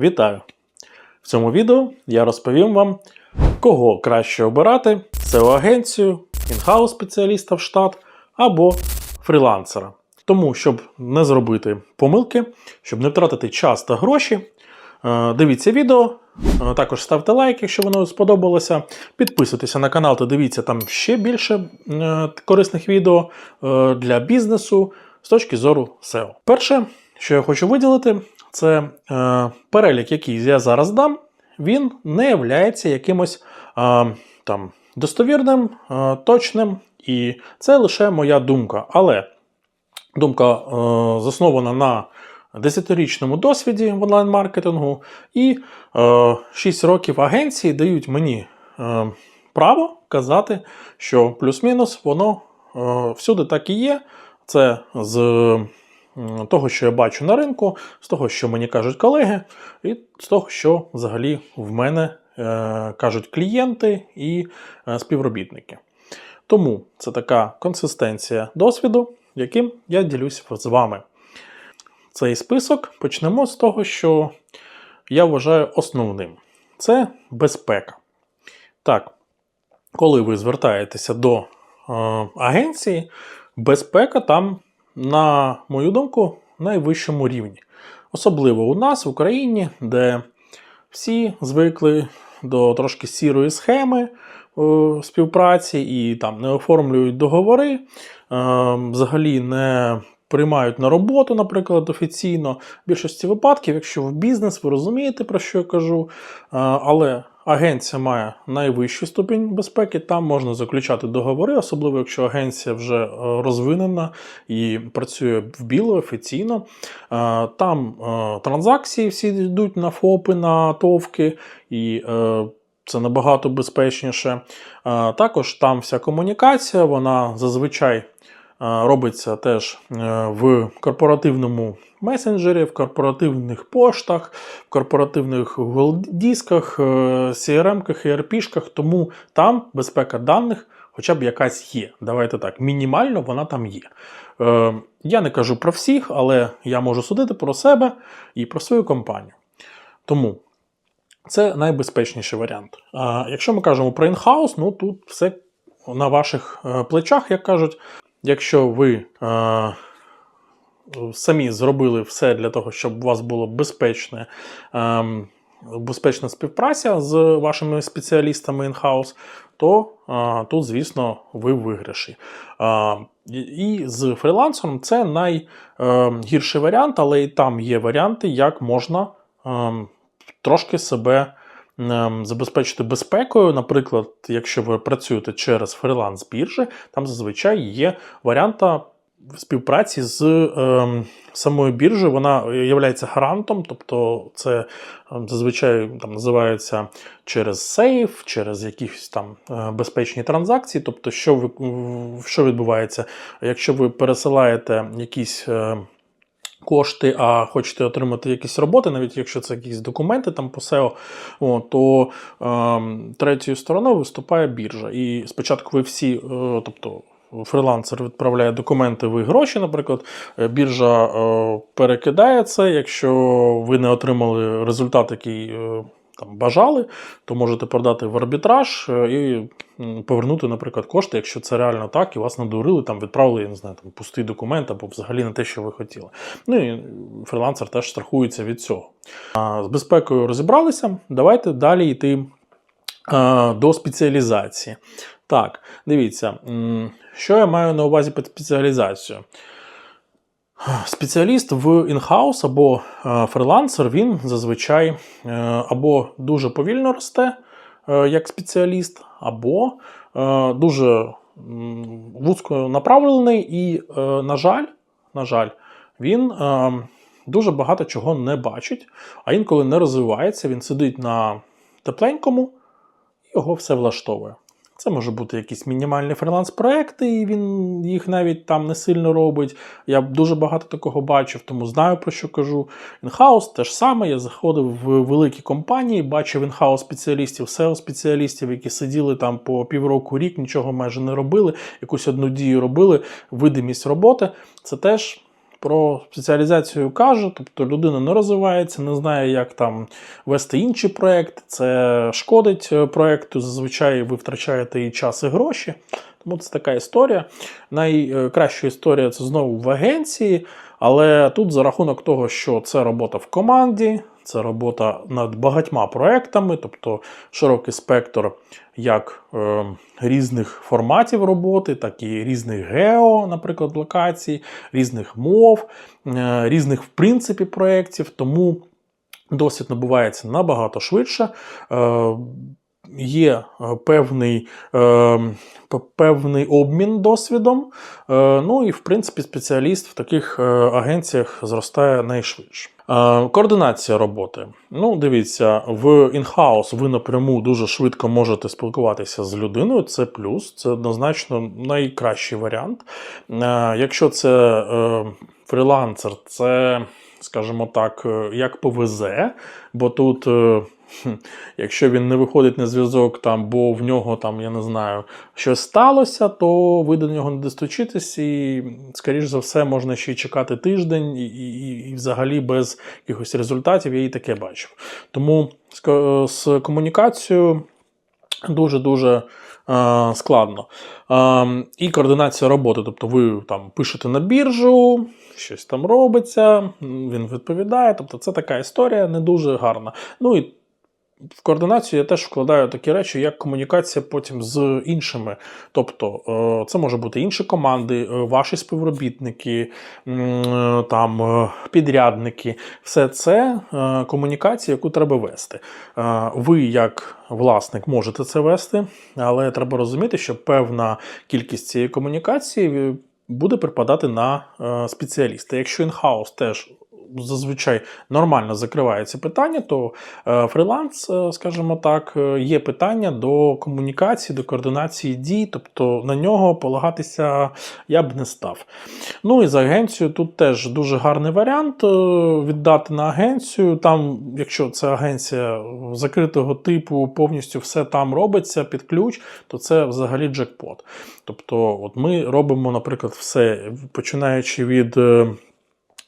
Вітаю! В цьому відео я розповім вам, кого краще обирати SEO-агенцію, інхаус спеціаліста в штат або фрілансера. Тому, щоб не зробити помилки, щоб не втратити час та гроші, е, дивіться відео. е, Також ставте лайк, якщо воно сподобалося. Підписуйтеся на канал та дивіться там ще більше е, корисних відео для бізнесу з точки зору SEO. Перше, що я хочу виділити, це е, перелік, який я зараз дам, він не є якимось е, там достовірним, е, точним, і це лише моя думка. Але думка е, заснована на 10-річному досвіді в онлайн-маркетингу, і е, 6 років агенції дають мені е, право казати, що плюс-мінус воно е, всюди так і є. Це з того, що я бачу на ринку, з того, що мені кажуть колеги, і з того, що взагалі в мене е, кажуть клієнти і е, співробітники. Тому це така консистенція досвіду, яким я ділюсь з вами. Цей список почнемо з того, що я вважаю основним: це безпека. Так, коли ви звертаєтеся до е, агенції, безпека там, на мою думку, найвищому рівні. Особливо у нас в Україні, де всі звикли до трошки сірої схеми е, співпраці і там не оформлюють договори, е, взагалі не приймають на роботу, наприклад, офіційно. В більшості випадків, якщо в бізнес, ви розумієте, про що я кажу, е, але агенція має найвищий ступінь безпеки, там можна заключати договори, особливо якщо агенція вже е, розвинена і працює в біло офіційно. Е, Там е, транзакції всі йдуть на ФОПи, на ТОВки, і це набагато безпечніше. Також там вся комунікація, вона зазвичай робиться теж е, в корпоративному месенджері, в корпоративних поштах, в корпоративних дисках, CRM-ках, ERP-шках, тому там безпека даних хоча б якась є. Давайте так, мінімально вона там є. Е, Я не кажу про всіх, але я можу судити про себе і про свою компанію. Тому це найбезпечніший варіант. А якщо ми кажемо про інхаус, ну тут все на ваших е, плечах, як кажуть. Якщо ви е, самі зробили все для того, щоб у вас було безпечне, е, безпечна співпраця з вашими спеціалістами інхаус, то е, тут, звісно, ви в виграші. Е, і- з фрілансером це найгірший варіант, але і там є варіанти, як можна е, трошки себе ем, забезпечити безпекою. Наприклад, якщо ви працюєте через фріланс біржі, там зазвичай є варіанта співпраці з ем, самою біржею. Вона є гарантом, тобто це ем, зазвичай там називається через сейф, через якісь там е, безпечні транзакції. Тобто, що ви що відбувається, якщо ви пересилаєте якісь. е, Кошти, а хочете отримати якісь роботи, навіть якщо це якісь документи там по SEO, о, то е, третьою стороною виступає біржа. І спочатку ви всі, е, тобто фрілансер відправляє документи, ви гроші, наприклад, е, біржа е, перекидає це. Якщо ви не отримали результат, який е, там бажали, то можете продати в арбітраж е, і повернути, наприклад, кошти, якщо це реально так, і вас надурили, там відправили, я не знаю, там пустий документ або взагалі не те, що ви хотіли. Ну і фрілансер теж страхується від цього. З безпекою розібралися. Давайте далі йти а, до спеціалізації. Так, дивіться, що я маю на увазі під спеціалізацією. Спеціаліст в інхаус або е, фрилансер, він зазвичай е, або дуже повільно росте е, як спеціаліст, або дуже вузько направлений, і, на жаль, на жаль, він дуже багато чого не бачить, а інколи не розвивається, він сидить на тепленькому, і його все влаштовує. Це може бути якісь мінімальні фріланс-проекти, і він їх навіть там не сильно робить. Я дуже багато такого бачив, тому знаю про що кажу. Інхаус те ж саме. Я заходив в великі компанії, бачив інхаус спеціалістів, SEO спеціалістів, які сиділи там по півроку рік, нічого майже не робили, якусь одну дію робили, видимість роботи. Це теж про спеціалізацію каже, тобто людина не розвивається, не знає, як там вести інші проекти. Це шкодить е, проекту. Зазвичай ви втрачаєте і час, і гроші. Тому це така історія. Найкраща історія це знову в агенції, але тут за рахунок того, що це робота в команді, це робота над багатьма проектами, тобто широкий спектр як е, різних форматів роботи, так і різних гео, наприклад, локацій, різних мов, е, різних в принципі проєктів. Тому досвід набувається набагато швидше. Е, Є е, певний, е, певний обмін досвідом. Е, ну і в принципі спеціаліст в таких е, агенціях зростає найшвидше. Е, Координація роботи. Ну, дивіться, в інхаус ви напряму дуже швидко можете спілкуватися з людиною. Це плюс, це однозначно найкращий варіант. Е, Якщо це е, фрілансер, це, скажімо так, як повезе, бо тут. е, Якщо він не виходить на зв'язок, там, бо в нього там, я не знаю, щось сталося, то ви до нього не достучитесь, і, скоріш за все, можна ще й чекати тиждень, і, і, і взагалі без якихось результатів я і таке бачив. Тому з, з комунікацією дуже-дуже е, складно. Е, і координація роботи. Тобто ви там пишете на біржу, щось там робиться, він відповідає. Тобто це така історія не дуже гарна. Ну і в координацію я теж вкладаю такі речі, як комунікація потім з іншими. Тобто, е, це може бути інші команди, е, ваші співробітники, е, там підрядники. Все це комунікація, яку треба вести. Ви, як власник, можете це вести, але треба розуміти, що певна кількість цієї комунікації буде припадати на спеціаліста. Якщо інхаус теж зазвичай нормально закриває ці питання, то е, фріланс, е, скажімо так, е, є питання до комунікації, до координації дій, тобто на нього полагатися я б не став. Ну і за агенцію тут теж дуже гарний варіант віддати на агенцію. Там, якщо це агенція закритого типу, повністю все там робиться під ключ, то це взагалі джекпот. Тобто, от ми робимо, наприклад, все, починаючи від.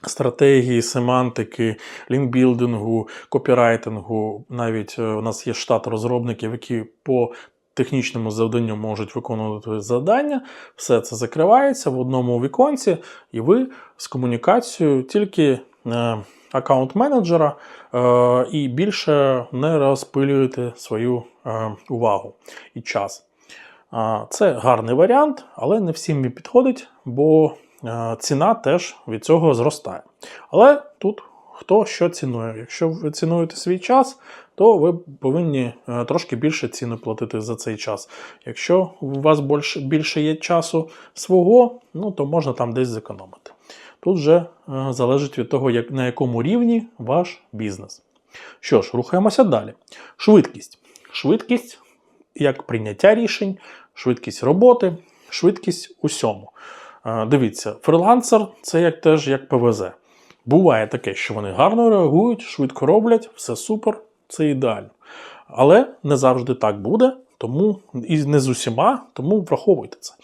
Стратегії, семантики, лінкбілдингу, копірайтингу. Навіть е, у нас є штат розробників, які по технічному завданню можуть виконувати завдання. Все це закривається в одному віконці, і ви з комунікацією тільки е, аккаунт-менеджера е, і більше не розпилюєте свою увагу і час. Це гарний варіант, але не всім підходить, бо ціна теж від цього зростає. Але тут хто що цінує. Якщо ви цінуєте свій час, то ви повинні е, трошки більше ціну платити за цей час. Якщо у вас більше, більше є часу свого, ну то можна там десь зекономити. Тут вже е, залежить від того, як, на якому рівні ваш бізнес. Що ж, рухаємося далі. Швидкість. Швидкість як прийняття рішень, швидкість роботи, швидкість усьому. Дивіться, фрилансер це як теж як ПВЗ. Буває таке, що вони гарно реагують, швидко роблять, все супер, це ідеально. Але не завжди так буде, тому і не з усіма, тому враховуйте це.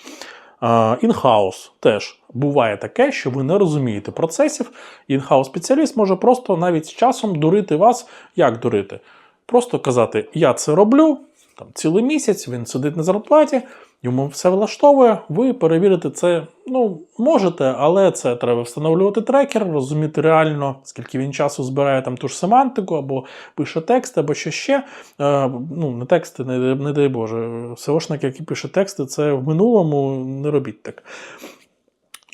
Інхаус теж буває таке, що ви не розумієте процесів. Інхаус спеціаліст може просто навіть з часом дурити вас. Як дурити? Просто казати, я це роблю там, цілий місяць, він сидить на зарплаті, йому все влаштовує. Ви перевірите це, ну, можете, але це треба встановлювати трекер, розуміти реально, скільки він часу збирає там ту ж семантику, або пише тексти, або що ще. Е, ну, не тексти, не, не дай Боже. SEOшник, який пише тексти, це в минулому, не робіть так.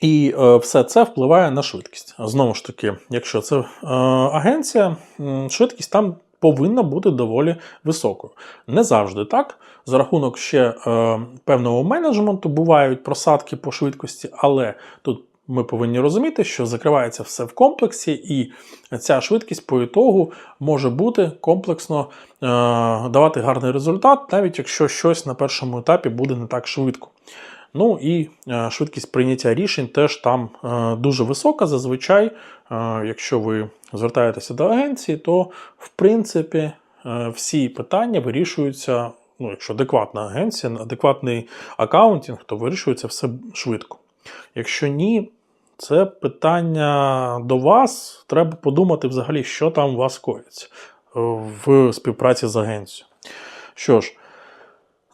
І е, все це впливає на швидкість. Знову ж таки, якщо це е, агенція, швидкість там повинна бути доволі високою. Не завжди так. За рахунок ще е, певного менеджменту бувають просадки по швидкості, але тут ми повинні розуміти, що закривається все в комплексі, і ця швидкість по ітогу може бути комплексно е, давати гарний результат, навіть якщо щось на першому етапі буде не так швидко. Ну і е, швидкість прийняття рішень теж там е, дуже висока. Зазвичай, е, якщо ви звертаєтеся до агенції, то в принципі всі питання вирішуються. Ну, якщо адекватна агенція, адекватний аккаунтинг, то вирішується все швидко. Якщо ні, це питання до вас. Треба подумати взагалі, що там у вас коїться в співпраці з агенцією. Що ж,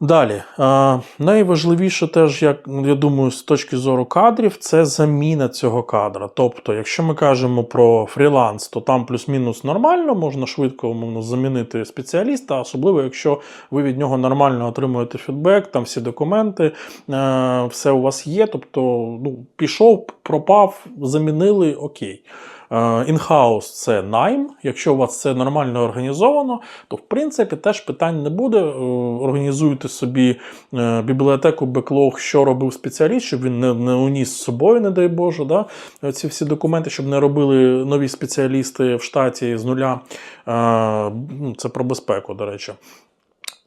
далі. Е, найважливіше теж, як я думаю, з точки зору кадрів, це заміна цього кадра. Тобто, якщо ми кажемо про фріланс, то там плюс-мінус нормально, можна швидко умовно, замінити спеціаліста, особливо якщо ви від нього нормально отримуєте фідбек, там всі документи, е, все у вас є. Тобто, ну, пішов, пропав, замінили, окей. Інхаус це найм. Якщо у вас це нормально організовано, то в принципі теж питань не буде. Е, Організуйте собі е, бібліотеку беклог, що робив спеціаліст, щоб він не, не уніс з собою, не дай Боже, да? ці всі документи, щоб не робили нові спеціалісти в штаті з нуля. Е, ну, Це про безпеку, до речі.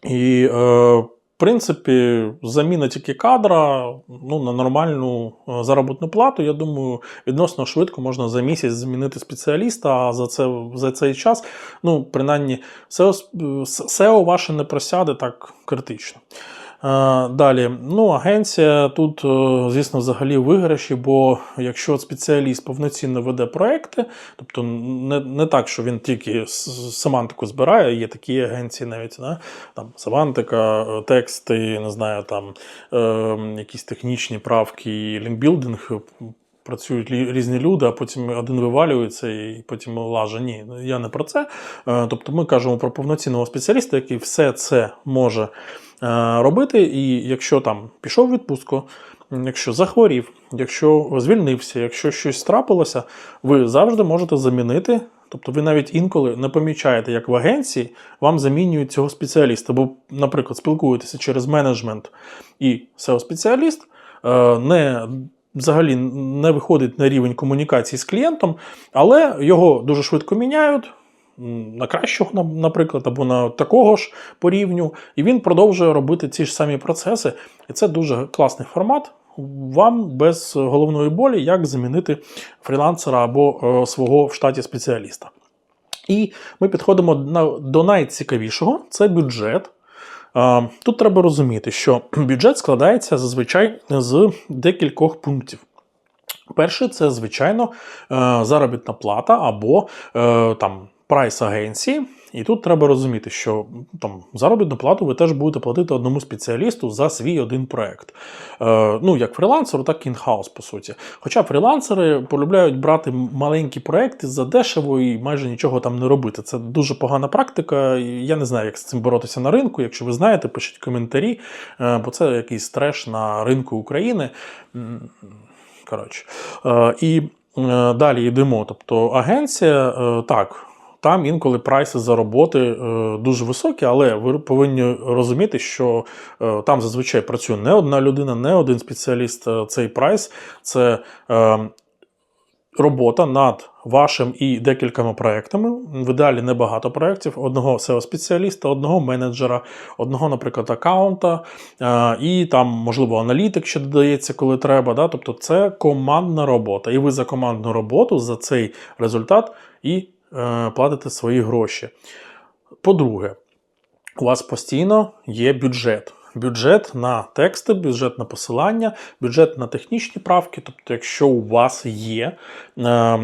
І е, принципі, заміна тільки кадра ну, на нормальну е, заробітну плату, я думаю, відносно швидко можна за місяць змінити спеціаліста, а за це, за цей час, ну, принаймні, SEO, SEO ваше не просяде так критично. Е, Далі, ну, агенція тут, е, звісно, взагалі виграші, бо якщо спеціаліст повноцінно веде проекти, тобто не, не так, що він тільки семантику збирає, є такі агенції навіть, да? там семантика, е, тексти, не знаю, там е, якісь технічні правки, лінкбілдинг. Працюють різні люди, а потім один вивалюється і потім лаже. Ні, я не про це. Е, Тобто ми кажемо про повноцінного спеціаліста, який все це може е, робити. І якщо там пішов в відпустку, якщо захворів, якщо звільнився, якщо щось трапилося, ви завжди можете замінити. Тобто ви навіть інколи не помічаєте, як в агенції вам замінюють цього спеціаліста. Бо, наприклад, спілкуєтеся через менеджмент і SEO-спеціаліст е, не взагалі не виходить на рівень комунікації з клієнтом, але його дуже швидко міняють. На кращого, на- наприклад, або на такого ж по рівню, і він продовжує робити ці ж самі процеси. І це дуже класний формат. Вам без головної болі, як замінити фрілансера або е, свого в штаті спеціаліста. І ми підходимо до найцікавішого це бюджет. Тут треба розуміти, що бюджет складається зазвичай з декількох пунктів. Перший це, звичайно, е, заробітна плата або е, там прайс агенції. І тут треба розуміти, що там заробітну плату ви теж будете платити одному спеціалісту за свій один проект. Е, ну, як фрілансеру, так і інхаус, по суті. Хоча фрілансери полюбляють брати маленькі проекти за дешево і майже нічого там не робити. Це дуже погана практика. Я не знаю, як з цим боротися на ринку. Якщо ви знаєте, пишіть коментарі, е, бо це якийсь треш на ринку України. Коротше. Е, і е, далі йдемо. Тобто агенція, е, так. Там інколи прайси за роботи е, дуже високі, але ви повинні розуміти, що е, там зазвичай працює не одна людина, не один спеціаліст. Е, Цей прайс це робота над вашим і декількома проектами. В ідеалі небагато проєктів, одного SEO-спеціаліста, одного менеджера, одного, наприклад, аккаунта, і там, можливо, аналітик ще додається, коли треба. Да? Тобто це командна робота. І ви за командну роботу, за цей результат і платите свої гроші. По-друге, у вас постійно є бюджет. Бюджет на тексти, бюджет на посилання, бюджет на технічні правки. Тобто, якщо у вас є е,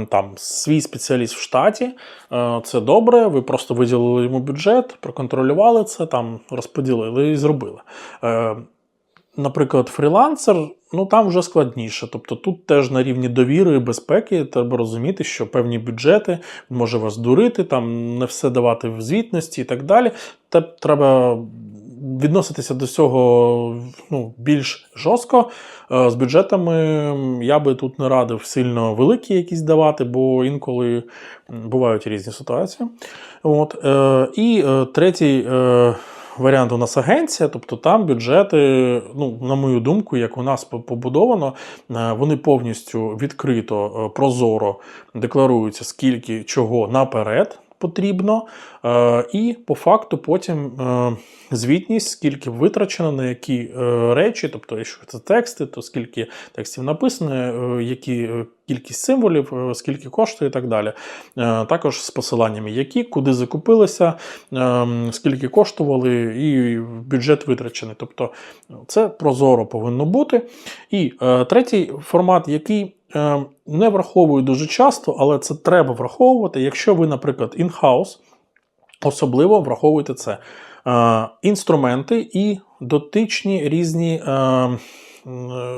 там свій спеціаліст в штаті, е, це добре. Ви просто виділили йому бюджет, проконтролювали це, там розподілили і зробили. Наприклад, фрілансер, ну там вже складніше. Тобто тут теж на рівні довіри і безпеки треба розуміти, що певні бюджети може вас дурити, там не все давати в звітності і так далі. Те треба відноситися до цього ну, більш жорстко. Е, З бюджетами я би тут не радив сильно великі якісь давати, бо інколи бувають різні ситуації. От. е, І е, третій. Варіант у нас агенція, тобто там бюджети, ну, на мою думку, як у нас по- побудовано, е, вони повністю відкрито, е, прозоро декларуються, скільки чого наперед потрібно, е, і по факту потім е, звітність, скільки витрачено на які е, речі, тобто, якщо це тексти, то скільки текстів написано, які кількість символів, скільки коштує і так далі. Також з посиланнями, які, куди закупилися, скільки коштували, і бюджет витрачений. Тобто це прозоро повинно бути. І третій формат, який не враховую дуже часто, але це треба враховувати. Якщо ви, наприклад, in-house, особливо враховуйте це. Е, інструменти і дотичні різні е,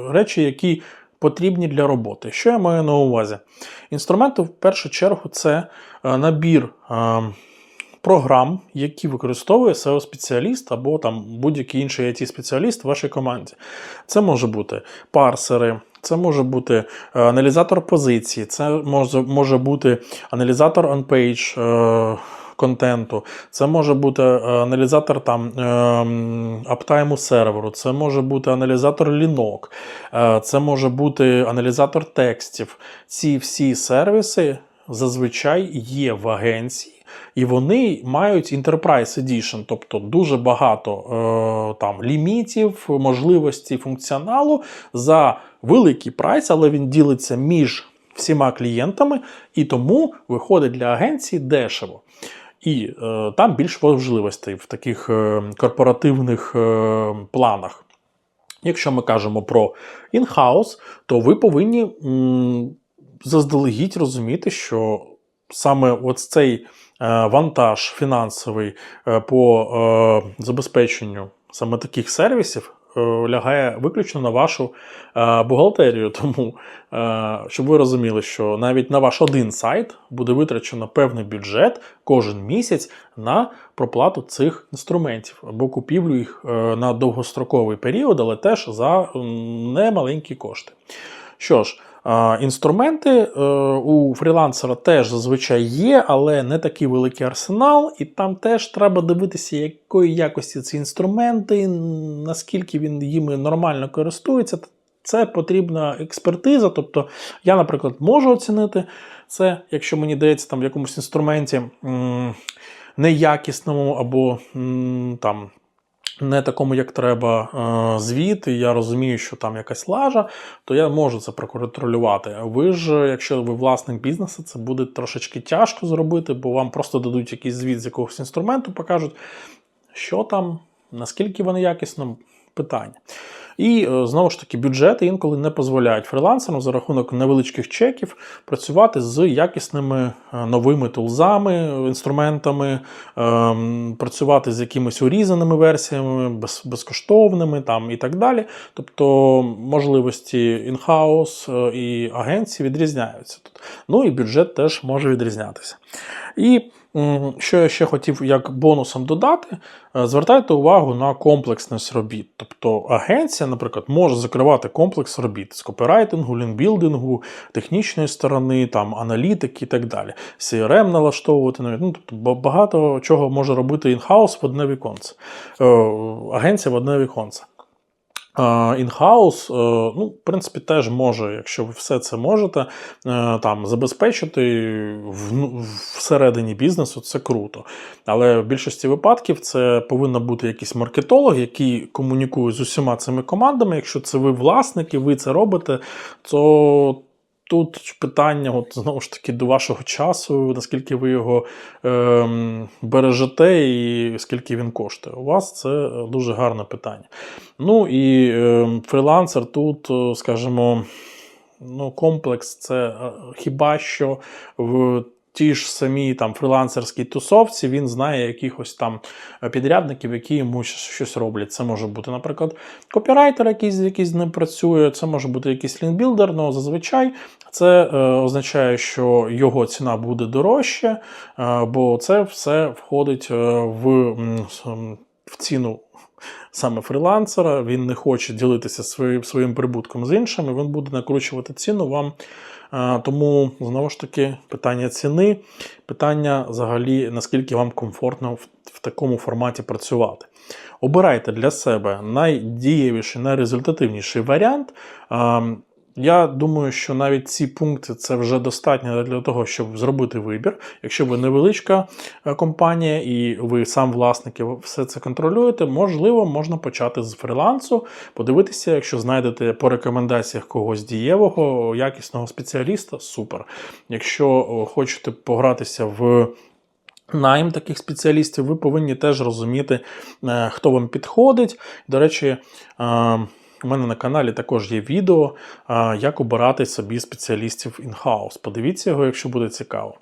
речі, які потрібні для роботи. Що я маю на увазі? Інструменти, в першу чергу, це е, набір е, програм, які використовує SEO-спеціаліст або там будь-який інший IT-спеціаліст в вашій команді. Це може бути парсери, це може бути е, аналізатор позиції, це може, може бути аналізатор on-page. е, Контенту, це може бути е, аналізатор там ем, аптайму серверу, це може бути аналізатор лінок, е, це може бути аналізатор текстів. Ці всі сервіси зазвичай є в агенції, і вони мають Enterprise Edition, тобто дуже багато е, там лімітів, можливостей функціоналу за великий прайс, але він ділиться між всіма клієнтами, і тому виходить для агенції дешево. І е, там більш можливостей в таких е, корпоративних е, планах. Якщо ми кажемо про in-house, то ви повинні м, заздалегідь розуміти, що саме от цей е, вантаж фінансовий е, по е, забезпеченню саме таких сервісів лягає виключно на вашу е, бухгалтерію. Тому, е, щоб ви розуміли, що навіть на ваш один сайт буде витрачено певний бюджет кожен місяць на проплату цих інструментів або купівлю їх е, на довгостроковий період, але теж за немаленькі кошти. Що ж, інструменти е, у фрілансера теж зазвичай є, але не такий великий арсенал, і там теж треба дивитися, якої якості ці інструменти, наскільки він їми нормально користується. Це потрібна експертиза. Тобто, я, наприклад, можу оцінити це, якщо мені дається там в якомусь інструменті неякісному або там не такому, як треба, е, звіт, і я розумію, що там якась лажа, то я можу це проконтролювати. Ви ж, якщо ви власник бізнесу, це буде трошечки тяжко зробити, бо вам просто дадуть якийсь звіт з якогось інструменту, покажуть, що там, наскільки вони якісно, питання. І е, знову ж таки, бюджети інколи не дозволяють фрілансерам за рахунок невеличких чеків працювати з якісними е, новими тулзами, інструментами, ем, працювати з якимись урізаними версіями, без, безкоштовними там і так далі. Тобто можливості інхаус е, і агенції відрізняються тут. Ну і бюджет теж може відрізнятися. І що я ще хотів як бонусом додати, е, звертайте увагу на комплексність робіт. Тобто агенція, наприклад, може закривати комплекс робіт з копірайтингу, лінкбілдингу, технічної сторони, там, аналітики і так далі. CRM налаштовувати навіть. Ну, тобто багато чого може робити інхаус в одне віконце. Е, Агенція в одне віконце. Інхаус, ну, в принципі, теж може, якщо ви все це можете, е, там забезпечити ну, всередині бізнесу, це круто. Але в більшості випадків це повинен бути якийсь маркетолог, який комунікує з усіма цими командами. Якщо це ви власники, ви це робите, то тут питання, от, знову ж таки, до вашого часу, наскільки ви його ем, бережете і скільки він коштує. У вас це е, дуже гарне питання. Ну і ем, фрілансер тут, е, скажімо, ну, комплекс це е, хіба що в тій ж самій там фрілансерській тусовці він знає якихось там підрядників, які йому щось роблять. Це може бути, наприклад, копірайтер, який, з- який з ним працює, це може бути якийсь лінкбілдер, але зазвичай це е, означає, що його ціна буде дорожче, е, бо це все входить е, в, в ціну саме фрілансера, він не хоче ділитися своїм, своїм прибутком з іншими, він буде накручувати ціну вам. Тому знову ж таки питання ціни, питання взагалі, наскільки вам комфортно в, в такому форматі працювати. Обирайте для себе найдієвіший, найрезультативніший варіант. Я думаю, що навіть ці пункти це вже достатньо для того, щоб зробити вибір. Якщо ви невеличка е, компанія і ви сам власник і все це контролюєте, можливо, можна почати з фрілансу, подивитися, якщо знайдете по рекомендаціях когось дієвого, якісного спеціаліста, супер. Якщо хочете погратися в найм таких спеціалістів, ви повинні теж розуміти, е, хто вам підходить. До речі, е, У мене на каналі також є відео, як обирати собі спеціалістів in-house. Подивіться його, якщо буде цікаво.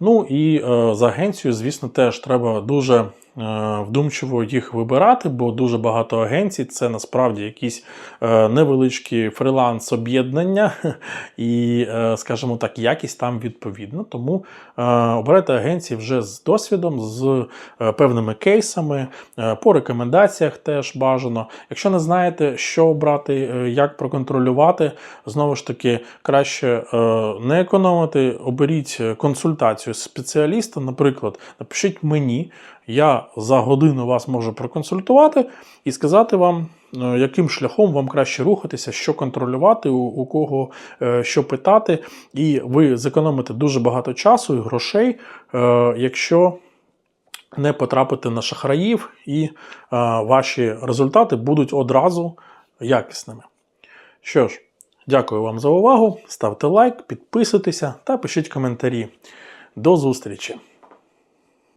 Ну і е, за агенцію, звісно, теж треба дуже вдумчиво їх вибирати, бо дуже багато агенцій це насправді якісь е, невеличкі фриланс-об'єднання, і, е, скажімо так, якість там відповідна. Тому е, обирайте агенції вже з досвідом, з е, певними кейсами, е, по рекомендаціях теж бажано. Якщо не знаєте, що обрати, е, як проконтролювати, знову ж таки, краще е, не економити, оберіть консультацію спеціаліста. Наприклад, напишіть мені, я за годину вас можу проконсультувати і сказати вам, е, яким шляхом вам краще рухатися, що контролювати, у, кого е, що питати, і ви зекономите дуже багато часу і грошей, е, якщо не потрапите на шахраїв, і ваші результати будуть одразу якісними. Що ж, дякую вам за увагу. Ставте лайк, підписуйтеся та пишіть коментарі. До зустрічі!